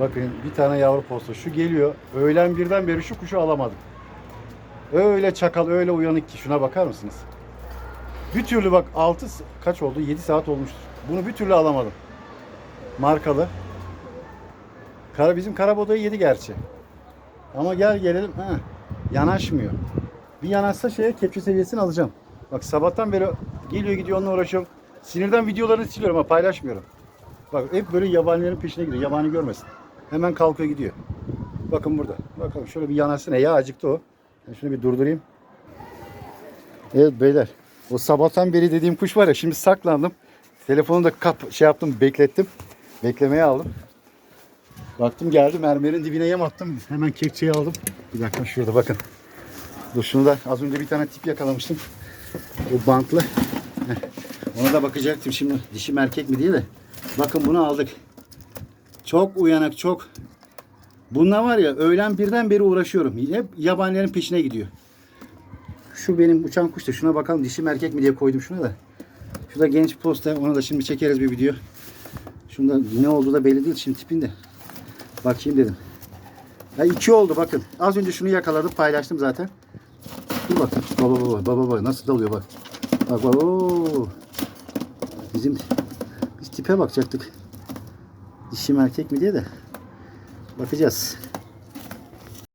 Bakın bir tane yavru posta. Şu geliyor. Öğlen birden beri şu kuşu alamadım. Öyle çakal, öyle uyanık ki. Şuna bakar mısınız? Bir türlü bak 6 kaç oldu? 7 saat olmuştur. Bunu bir türlü alamadım. Markalı. Kara bizim karabodayı yedi gerçi. Ama gel gelelim. Ha, yanaşmıyor. Bir yanaşsa şeye kepçe seviyesini alacağım. Bak sabahtan beri geliyor gidiyor onunla uğraşıyorum. Sinirden videolarını siliyorum ama paylaşmıyorum. Bak hep böyle yabanilerin peşine gidiyor. Yabani görmesin. Hemen kalkıyor gidiyor. Bakın burada. Bakalım şöyle bir yanaşsın. Ya acıktı o. Ben şunu bir durdurayım. Evet beyler. O sabahtan beri dediğim kuş var ya şimdi saklandım. Telefonu da kap şey yaptım beklettim. Beklemeye aldım. Baktım geldi mermerin dibine yem attım. Hemen kekçeyi aldım. Bir dakika şurada bakın. Dur şunu da az önce bir tane tip yakalamıştım. Bu bantlı. Ona da bakacaktım şimdi dişi erkek mi diye de. Bakın bunu aldık. Çok uyanık çok. Bunlar var ya öğlen birden beri uğraşıyorum. Hep yabanilerin peşine gidiyor. Şu benim uçan kuş da şuna bakalım dişi erkek mi diye koydum şuna da. Şu da genç posta ona da şimdi çekeriz bir video. Şunda ne olduğu da belli değil şimdi tipinde. Bakayım dedim. Ya iki oldu bakın. Az önce şunu yakaladım paylaştım zaten. Dur bakın. Baba baba baba baba nasıl dalıyor bak. Bak bak ooo. Bizim biz tipe bakacaktık. Dişi mi erkek mi diye de bakacağız.